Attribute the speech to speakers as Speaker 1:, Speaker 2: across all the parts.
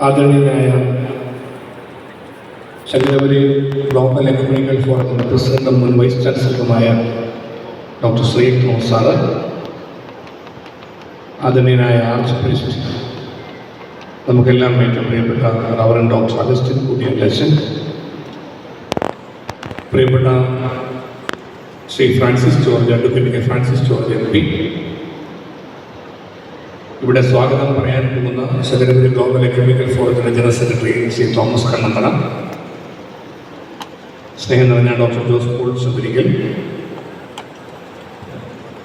Speaker 1: ആദരണീയനായ Shankarapuri global economical ഫോറത്തിന്റെ പ്രസിഡന്റും മുൻ വൈസ് ചാൻസലറുമായ ഡോക്ടർ ശ്രീക് തോമസ് സാറ് ആദരണീയനായ ആർച്ച് പ്രിൻസിപ്പൽ നമുക്കെല്ലാം ഏറ്റവും പ്രിയപ്പെട്ട റവറൻ ഡോക്ടർ അഗസ്റ്റിൻ കുട്ടിയല്ലച്ചൻ പ്രിയപ്പെട്ട Shri Francis George advocate Francis George M P ഇവിടെ സ്വാഗതം പറയാൻ പോകുന്ന ശബരിമല ഗ്ലോബൽ എക്കണോമിക്കൽ ഫോറത്തിന്റെ ജനറൽ സെക്രട്ടറി ശ്രീ തോമസ് കണ്ണന്തറ സ്നേഹം നിറഞ്ഞ ഡോക്ടർ ജോസ് പോൾ സുന്ദരിക്കൽ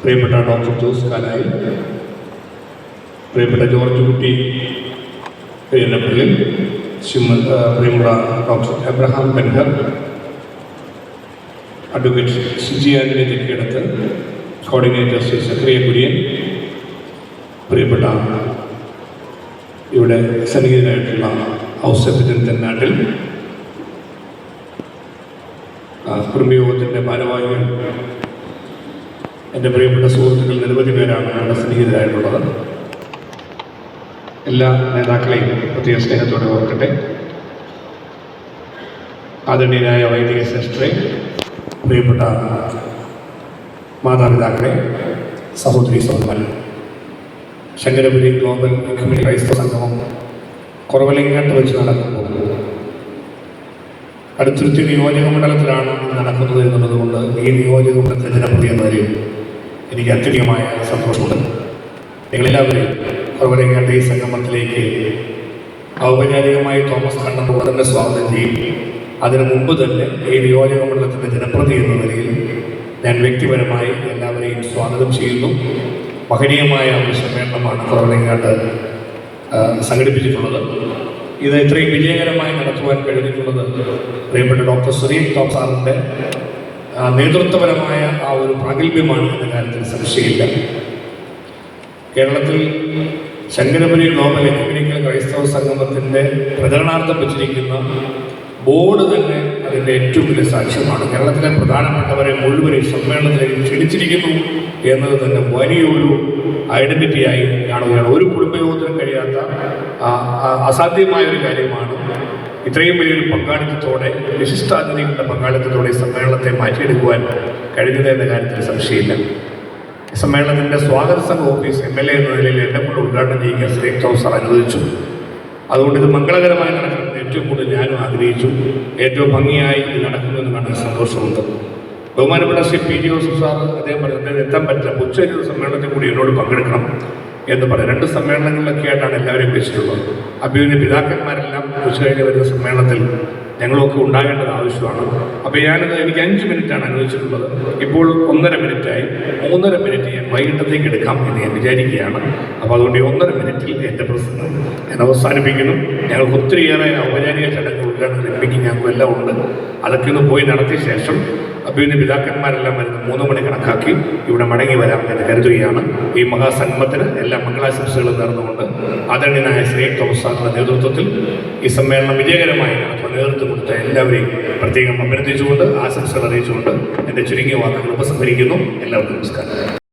Speaker 1: പ്രിയപ്പെട്ട ഡോക്ടർ ജോസ് കാലായി പ്രിയപ്പെട്ട ജോർജ് കുട്ടി ശ്രീമ പ്രിയമുള്ള doctor Abraham Ben-Hur. Advocate Siji Antony തെക്കിയെടുത്ത് കോർഡിനേറ്റർ ശ്രീ സക്രിയ കുര്യൻ. പ്രിയപ്പെട്ട ഇവിടെ സന്നിഹിതനായിട്ടുള്ള ഹൗസ് സെക്രട്ടറി തെന്നാട്ടിൽ കുടുംബയോഗത്തിന്റെ ഭാരവാഹികൾ എന്റെ പ്രിയപ്പെട്ട സുഹൃത്തുക്കൾ നിരവധി പേരാണ് ഇവിടെ സന്നിഹിതരായിട്ടുള്ളത്. എല്ലാ നേതാക്കളെയും പ്രത്യേക സ്നേഹത്തോടെ ഓർക്കട്ടെ. ആദരണീയനായ വൈദിക സിസ്റ്ററെ പ്രിയപ്പെട്ട മാതാപിതാക്കളെ സഹോദരി സഹോദരൻ ശങ്കരപുരി ഗ്ലോബൽ കമ്മ്യൂണിറ്റി ക്രൈസ്തവ സംഗമം കുറവലിങ്ങാട്ട് വെച്ച് നടക്കുമ്പോൾ. അടുത്തുരുത്തി നിയോജക മണ്ഡലത്തിലാണ് നടക്കുന്നത് എന്നുള്ളത് കൊണ്ട് ഈ നിയോജക മണ്ഡലത്തിൽ ജനപ്രിയ എന്നതിൽ എനിക്ക് അത്യധികമായ സന്തോഷമുണ്ട്. നിങ്ങളെല്ലാവരും കുറവലിങ്ങാട്ട് ഈ സംഗമത്തിലേക്ക് ഔപചാരികമായി തോമസ് കണ്ണൻ ഉടനെ സ്വാഗതം ചെയ്യും. അതിനു മുമ്പ് തന്നെ ഈ നിയോജക മണ്ഡലത്തിന്റെ ജനപ്രതി എന്ന നിലയിൽ ഞാൻ വ്യക്തിപരമായി എല്ലാവരെയും സ്വാഗതം ചെയ്യുന്നു. മഹനീയമായ ഒരു സമ്മേളനമാണ് കുറവിലങ്ങാട്ട് സംഘടിപ്പിച്ചിട്ടുള്ളത്. ഇത് ഇത്രയും വിജയകരമായി നടത്തുവാൻ കഴിഞ്ഞിട്ടുള്ളത് പ്രിയപ്പെട്ട ഡോക്ടർ സുരീം ടോം സാറിന്റെ നേതൃത്വപരമായ ആ ഒരു പ്രാഗൽഭ്യമാണ് എന്ന കാര്യത്തിൽ സംശയമില്ല. കേരളത്തിൽ ശങ്കരപുരി ഗ്ലോബൽ എക്കമിനിക്കൽ ക്രൈസ്തവ സംഗമത്തിന്റെ പ്രചരണാർത്ഥം വെച്ചിരിക്കുന്ന ബോർഡ് തന്നെ അതിന്റെ ഏറ്റവും വലിയ സാക്ഷ്യമാണ്. കേരളത്തിലെ പ്രധാനപ്പെട്ടവരെ മുഴുവൻ ഈ സമ്മേളനത്തിലേക്ക് ക്ഷണിച്ചിരിക്കുന്നു എന്നത് തന്നെ വലിയൊരു ഐഡന്റിറ്റിയായി കാണുകയാണ്. ഒരു കുടുംബയോഗത്തിനും കഴിയാത്ത അസാധ്യമായ ഒരു കാര്യമാണ് ഇത്രയും വലിയൊരു പങ്കാളിത്തത്തോടെ വിശിഷ്ടാതിഥികളുടെ പങ്കാളിത്തത്തോടെ ഈ സമ്മേളനത്തെ മാറ്റിയെടുക്കുവാൻ കഴിഞ്ഞത് എന്ന കാര്യത്തിൽ സംശയമില്ല. സമ്മേളനത്തിന്റെ സ്വാഗത സംഘ ഓഫീസ് എം എൽ എ എന്ന നിലയിൽ എന്നെ കൊണ്ട് ഉദ്ഘാടനം ചെയ്യിക്കാൻ ശ്രീ തോമസ് അനുവദിച്ചു. അതുകൊണ്ട് ഇത് മംഗളകരമായി ഏറ്റവും കൂടുതൽ ഞാനും ആഗ്രഹിച്ചു. ഏറ്റവും ഭംഗിയായി ഇത് നടക്കുമെന്ന് കാണാൻ സന്തോഷമുണ്ട്. ബഹുമാനപ്പെട്ട Shri P G Joseph sir അദ്ദേഹം പറഞ്ഞു എത്താൻ പറ്റില്ല. ഉച്ചയൊരു സമ്മേളനത്തിൽ കൂടി എന്നോട് പങ്കെടുക്കണം എന്ന് പറയും രണ്ട് സമ്മേളനങ്ങളിലൊക്കെ ആയിട്ടാണ് എല്ലാവരെയും വിളിച്ചിട്ടുള്ളത്. അപ്പോൾ പിതാക്കന്മാരെല്ലാം ഉച്ച കഴിഞ്ഞ് വരുന്ന സമ്മേളനത്തിൽ ഞങ്ങളൊക്കെ ഉണ്ടാകേണ്ടത് ആവശ്യമാണ്. അപ്പോൾ ഞാനത് എനിക്ക് അഞ്ച് മിനിറ്റാണ് അനുവദിച്ചിട്ടുള്ളത്. ഇപ്പോൾ ഒന്നര മിനിറ്റായി. മൂന്നര മിനിറ്റ് വൈകിട്ടത്തേക്ക് എടുക്കാം എന്ന് ഞാൻ വിചാരിക്കുകയാണ്. അപ്പോൾ അതുകൊണ്ട് ഒന്നര മിനിറ്റിൽ എന്റെ പ്രസംഗം ഞാൻ അവസാനിപ്പിക്കുന്നു. ഞങ്ങൾക്ക് ഒത്തിരിയേറെ ഔപചാരിക ചടങ്ങ് ഉദ്ഘാടനം ലഭിക്കും. ഞങ്ങൾക്ക് എല്ലാം ഉണ്ട്. അതൊക്കെ ഒന്ന് പോയി നടത്തിയ ശേഷം ഇന്ന് പിതാക്കന്മാരെല്ലാം വരുന്ന മൂന്ന് മണി കണക്കാക്കി ഇവിടെ മടങ്ങി വരാം എന്ന് കരുതുകയാണ്. ഈ മഹാസംഗമത്തിന് എല്ലാ മംഗളാശംസകളും നേർന്നുകൊണ്ട് ആദരണീയനായ ശ്രീ തോമസ് സാറിന്റെ നേതൃത്വത്തിൽ ഈ സമ്മേളനം വിജയകരമായി നടത്തുന്ന നേതൃത്വം കൊടുത്ത എല്ലാവരെയും പ്രത്യേകം അഭിനന്ദിച്ചുകൊണ്ട് ആശംസകൾ അറിയിച്ചുകൊണ്ട് എന്റെ ചുരുങ്ങിയ വാക്കുകൾ ഉപസംഹരിക്കുന്നു. എല്ലാവർക്കും നമസ്കാരം.